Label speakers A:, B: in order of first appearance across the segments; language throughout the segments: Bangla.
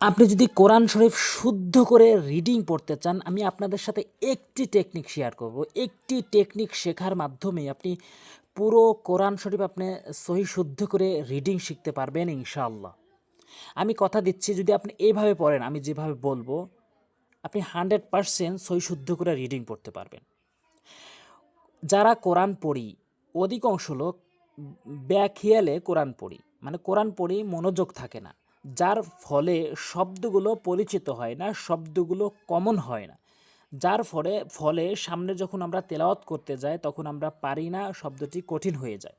A: আপনি যদি কোরআন শরীফ শুদ্ধ করে রিডিং পড়তে চান, আমি আপনাদের সাথে একটি টেকনিক শেয়ার করব। একটি টেকনিক শেখার মাধ্যমে আপনি পুরো কোরআন শরীফ আপনি সহি শুদ্ধ করে রিডিং শিখতে পারবেন ইনশাআল্লাহ। আমি কথা দিচ্ছি, যদি আপনি এইভাবে পড়েন, আমি যেভাবে বলব, আপনি হান্ড্রেড পারসেন্ট সহি শুদ্ধ করে রিডিং পড়তে পারবেন। যারা কোরআন পড়ি, অধিকাংশ লোক ব্যাখিয়ালে কোরআন পড়ি। মানে কোরআন পড়ি মনোযোগ থাকে না। যার ফলে শব্দগুলো পরিচিত হয় না, শব্দগুলো কমন হয় না। যার ফলে ফলে সামনে যখন আমরা তেলাওয়াত করতে যাই, তখন আমরা পারি না, শব্দটি কঠিন হয়ে যায়।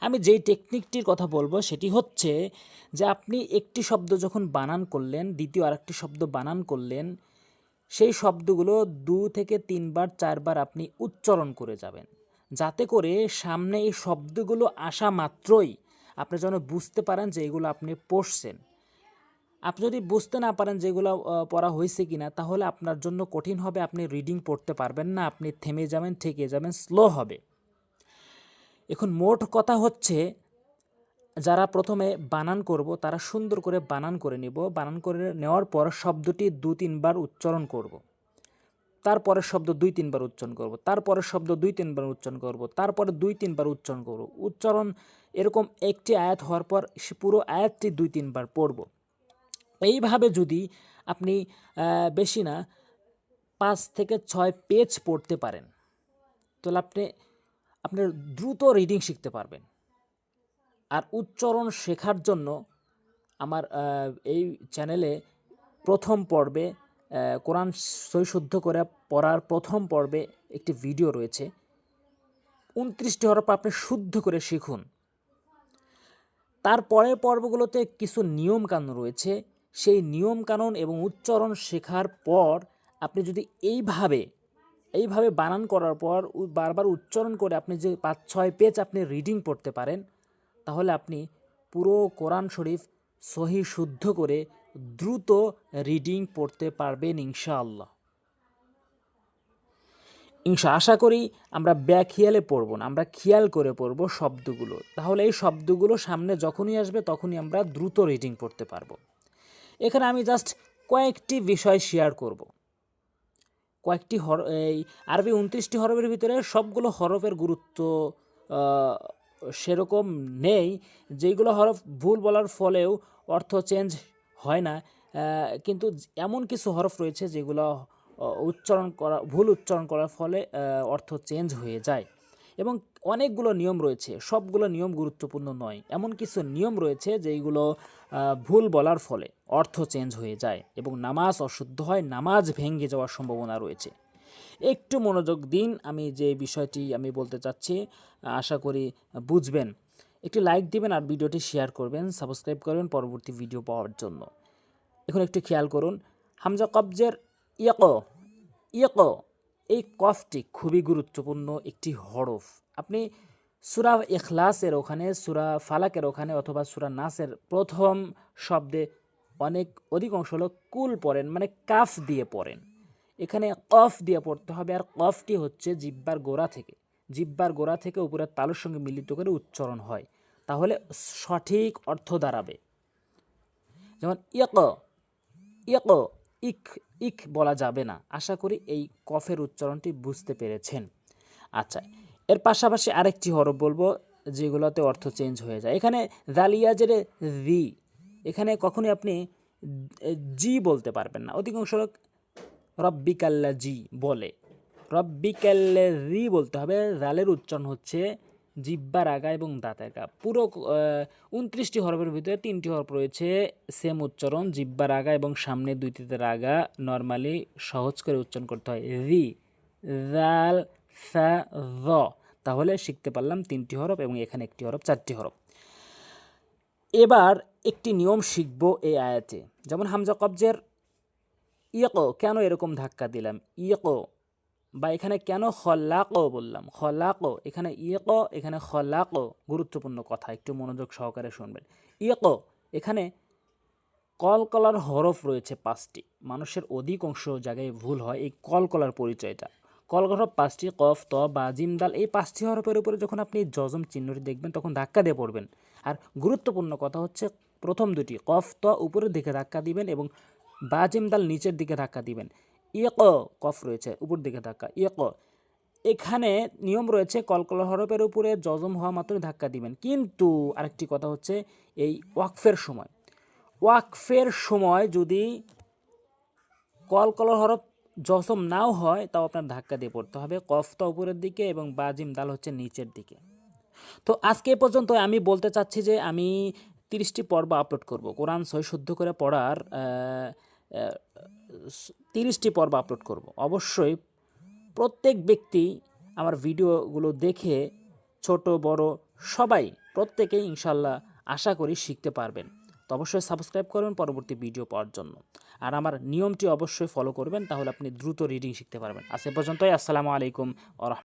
A: আমি যেই টেকনিকটির কথা বলব, সেটি হচ্ছে যে আপনি একটি শব্দ যখন বানান করলেন, দ্বিতীয় আরেকটি শব্দ বানান করলেন, সেই শব্দগুলো দু থেকে তিনবার, চারবার আপনি উচ্চারণ করে যাবেন। যাতে করে সামনে এই শব্দগুলো আসা মাত্রই আপনি যেন বুঝতে পারেন যে এগুলো আপনি পড়ছেন। আপনি যদি বুঝতে না পারেন যেগুলো পড়া হয়েছে কিনা, তাহলে আপনার জন্য কঠিন হবে, আপনি রিডিং পড়তে পারবেন না, আপনি থেমে যাবেন ঠেকে যাবেন স্লো হবে। এখন মোট কথা হচ্ছে, যারা প্রথমে বানান করব, তারা সুন্দর করে বানান করে নিব। বানান করে নেওয়ার পর শব্দটি দু, তিনবার উচ্চারণ করব। তারপরের শব্দ দুই, তিনবার উচ্চারণ করব। তারপরের শব্দ দুই, তিনবার উচ্চারণ করব। তারপরে দুই, তিনবার উচ্চারণ করব। উচ্চারণ এরকম একটি আয়াত হওয়ার পর পুরো আয়াতটি দুই, তিনবার পড়ব। এইভাবে যদি আপনি বেশি না, পাঁচ থেকে ছয় পেজ পড়তে পারেন, তাহলে আপনি আপনার দ্রুত রিডিং শিখতে পারবেন। আর উচ্চারণ শেখার জন্য আমার এই চ্যানেলে প্রথম পর্বে কোরআন সই শুদ্ধ করে পড়ার প্রথম পর্বে একটি ভিডিও রয়েছে। উনত্রিশটি হরফ আপনি শুদ্ধ করে শিখুন। তার পরের পর্বগুলোতে কিছু নিয়মকানুন রয়েছে। সেই নিয়ম কানুন এবং উচ্চারণ শেখার পর আপনি যদি এইভাবে এইভাবে বানান করার পর বারবার উচ্চারণ করে আপনি যে পাঁচ, ছয় পেজ আপনি রিডিং পড়তে পারেন, তাহলে আপনি পুরো কোরআন শরীফ সহি শুদ্ধ করে দ্রুত রিডিং পড়তে পারবেন ইনশাআল্লাহ। ইনশা, আশা করি আমরা ব্যাখিয়ালে পড়ব না, আমরা খেয়াল করে পড়ব শব্দগুলো। তাহলে এই শব্দগুলো সামনে যখনই আসবে তখনই আমরা দ্রুত রিডিং পড়তে পারব। এখানে আমি জাস্ট কয়েকটি বিষয় শেয়ার করব। কয়েকটি হর, এই আরবি উনত্রিশটি হরফের ভিতরে সবগুলো হরফের গুরুত্ব সেরকম নেই। যেগুলো হরফ ভুল বলার ফলেও অর্থ চেঞ্জ হয় না। কিন্তু এমন কিছু হরফ রয়েছে যেগুলো উচ্চারণ করা, ভুল উচ্চারণ করার ফলে অর্থ চেঞ্জ হয়ে যায়। এবং অনেকগুলো নিয়ম রয়েছে, সবগুলো নিয়ম গুরুত্বপূর্ণ নয়। এমন কিছু নিয়ম রয়েছে যেইগুলো ভুল বলার ফলে অর্থ চেঞ্জ হয়ে যায় এবং নামাজ অশুদ্ধ হয়, নামাজ ভেঙে যাওয়ার সম্ভাবনা রয়েছে। একটু মনোযোগ দিন, আমি যে বিষয়টি আমি বলতে চাচ্ছি, আশা করি বুঝবেন। একটি লাইক দিবেন আর ভিডিওটি শেয়ার করবেন, সাবস্ক্রাইব করবেন পরবর্তী ভিডিও পাওয়ার জন্য। এখন একটু খেয়াল করুন, হামজা কবজের ইয়ক ইয়ক এই কফটি খুবই গুরুত্বপূর্ণ একটি হরফ। আপনি সুরা এখলাসের ওখানে, সুরা ফালাকের ওখানে অথবা সুরা নাসের প্রথম শব্দে অনেক অধিকাংশ লোক কুল পড়েন মানে কাফ দিয়ে পড়েন। এখানে কফ দিয়ে পড়তে হবে আর কফটি হচ্ছে জিব্বার গোড়া থেকে। জিব্বার গোড়া থেকে উপরের তালুর সঙ্গে মিলিত করে উচ্চারণ হয়। তাহলে সঠিক অর্থ দাঁড়াবে। যেমন ইয়ক ইয়ক ইক ইক বলা যাবে না। আশা করি এই কফের উচ্চারণটি বুঝতে পেরেছেন। আচ্ছা এর পাশাপাশি আরেকটি হরফ বলব, যেগুলোতে অর্থ চেঞ্জ হয়ে যায়। এখানে জালিয়াজের রি এখানে কখনোই আপনি জি বলতে পারবেন না। অধিকাংশ লোক রব্বিকাল্লা জি বলে। রব্বিকাল্লা রি বলতে হবে রালের উচ্চারণ হচ্ছে জিব্বার আগা এবং দাঁতের আগা পুরো উনত্রিশটি হরফের ভিতরে তিনটি হরফ রয়েছে। সেম উচ্চারণ জিব্বার আগা এবং সামনে দুইটিতে আগা নর্মালি সহজ করে উচ্চারণ করতে হয়। রি, রাল, ফা র তাহলে শিখতে পারলাম তিনটি হরফ এবং এখানে একটি হরফ, চারটি হরফ। এবার একটি নিয়ম শিখব এই আয়াতে। যেমন হামজা কবজের, ইয়কো, কেন এরকম ধাক্কা দিলাম? ইয়কো বা এখানে কেন খলাকো বললাম? খলাকো, এখানে ইয়কো, এখানে খলাকো গুরুত্বপূর্ণ কথা, একটু মনোযোগ সহকারে শুনবেন। ইয়কো, এখানে কলকলার হরফ রয়েছে পাঁচটি। মানুষের অধিকাংশ জায়গায় ভুল হয় এই কলকলার পরিচয়টা। কলকলার পাঁচটি, কফ, ত, বা জিমদাল এই পাঁচটি হরফের উপরে যখন আপনি জজম চিহ্নটি দেখবেন, তখন ধাক্কা দিয়ে পড়বেন। আর গুরুত্বপূর্ণ কথা হচ্ছে প্রথম দুটি, কফ, ত, উপরের দিকে ধাক্কা দিবেন এবং বাজিম দাল নিচের দিকে ধাক্কা দিবেন। ইয়ক কফ রয়েছে, উপর দিকে ধাক্কা ইয়ক এখানে নিয়ম রয়েছে, কলকল হরফের উপরে জজম হওয়া মাত্রই ধাক্কা দিবেন। কিন্তু আরেকটি কথা হচ্ছে, এই ওয়াকফের সময়। ওয়াকফের সময় যদি কলকল হরফ জসম নাও হয়, তাও আপনার ধাক্কা দিয়ে পড়তে হবে। কফতা উপরের দিকে এবং বাজিম দাল হচ্ছে নিচের দিকে। তো আজকে পর্যন্ত আমি বলতে চাচ্ছি যে, আমি তিরিশটি পর্ব আপলোড করব। কোরআন সই শুদ্ধ করে পড়ার তিরিশটি পর্ব আপলোড করব। অবশ্যই প্রত্যেক ব্যক্তি আমার ভিডিওগুলো দেখে ছোট, বড় সবাই প্রত্যেকেই ইনশাল্লাহ আশা করি শিখতে পারবেন। তো অবশ্যই সাবস্ক্রাইব করবেন পরবর্তী ভিডিও পাওয়ার জন্য। আর আমার নিয়মটি অবশ্যই ফলো করবেন, তাহলে আপনি দ্রুত রিডিং শিখতে পারবেন। আজ পর্যন্তই, আসসালামু আলাইকুম